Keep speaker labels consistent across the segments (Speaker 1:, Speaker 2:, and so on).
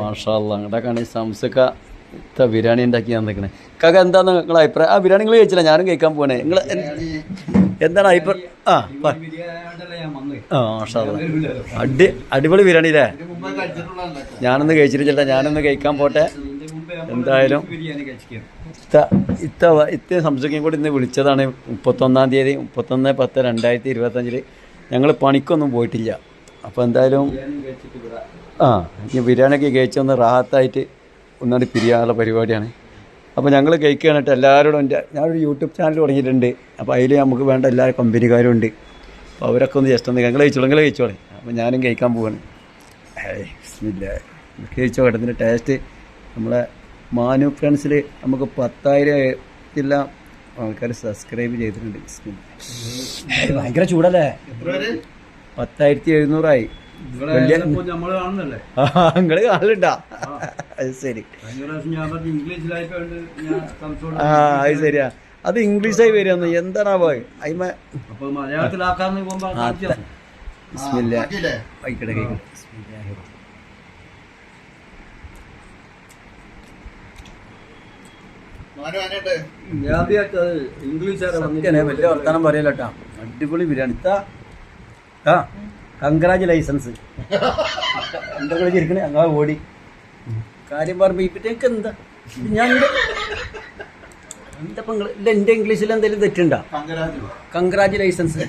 Speaker 1: മാഷാല്ല അങ്ങോട്ടൊക്കെയാണ് ഈ സംസക്ക ബിരിയാണി ഉണ്ടാക്കി നിൽക്കണേ കാക്ക എന്താണ് നിങ്ങളെ അഭിപ്രായം? ആ ബിരിയാണി നിങ്ങൾ കഴിച്ചില്ല ഞാനും കഴിക്കാൻ പോണേ നിങ്ങൾ എന്താണ് അഭിപ്രായം? ആ അടി അടിപൊളി ബിരിയാണി അല്ലേ ഞാനൊന്ന് കഴിച്ചിട്ടില്ല ഞാനൊന്ന് കഴിക്കാൻ പോട്ടെ. എന്തായാലും ഇത്ത ഇത്ത ഇത്ത സംസുഖം കൂടി ഇന്ന് വിളിച്ചതാണ് മുപ്പത്തൊന്നാം തീയതി മുപ്പത്തൊന്ന് പത്ത് രണ്ടായിരത്തി ഇരുപത്തഞ്ചിൽ ഞങ്ങൾ പണിക്കൊന്നും പോയിട്ടില്ല. അപ്പോൾ എന്തായാലും ആ ഇനി ബിരിയാണിയൊക്കെ കഴിച്ചൊന്ന് റാഹത്തായിട്ട് ഒന്നാണ്ട് പിരിയാനുള്ള പരിപാടിയാണ്. അപ്പോൾ ഞങ്ങൾ കഴിക്കുകയാണ് കേട്ടോ എല്ലാവരോടും എന്റെ ഞാനൊരു യൂട്യൂബ് ചാനൽ തുടങ്ങിയിട്ടുണ്ട്. അപ്പോൾ അതിൽ നമുക്ക് വേണ്ട എല്ലാ കമ്പനിക്കാരും ഉണ്ട്. അപ്പോൾ അവരൊക്കെ ഒന്ന് ജസ്റ്റ് ഒന്ന് ഞങ്ങൾ കഴിച്ചോളൂ നിങ്ങൾ കഴിച്ചോളേ. അപ്പോൾ ഞാനും കഴിക്കാൻ പോവാണ്. ബിസ്മില്ലാ. കഴിച്ചോ കേട്ടോ. ഇതിന്റെ ടേസ്റ്റ് നമ്മളെ മാനു ഫ്രണ്ട്സിൽ നമുക്ക് പത്തായിരം എല്ലാം ആൾക്കാർ സബ്സ്ക്രൈബ് ചെയ്തിട്ടുണ്ട് ഭയങ്കര ചൂടല്ലേ? പത്തായിരത്തി എഴുന്നൂറായി നിങ്ങൾ കാണലുണ്ടാ? അത് ശരി. ആ അത് ശരിയാ. അത് ഇംഗ്ലീഷായി
Speaker 2: മലയാളത്തിലാക്കാന്ന് പോകുമ്പോ
Speaker 1: ആ, സത്യനെ വലിയ വർത്താനം പറയല്ല അടിപൊളി ബിരിയാണി. താ ആ കൺഗ്രാജുലേഷൻസ് എന്താ കളി ചിരിക്കണേ അങ്ങാ ഓടി. കാര്യം പറയുമ്പോ ഇപ്പറ്റേക്ക് എന്താ? ഞാൻ എന്താ നിങ്ങൾ ഇല്ല എന്റെ ഇംഗ്ലീഷിൽ എന്തെങ്കിലും തെറ്റുണ്ടോ? ലൈസൻസ്.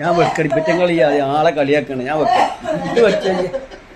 Speaker 1: ഞാൻ വെക്കടി. ഇപ്പറ്റങ്ങൾ ഈ ആളെ കളിയാക്കണേ. ഞാൻ വെക്കാം ഇത് വെച്ചാൽ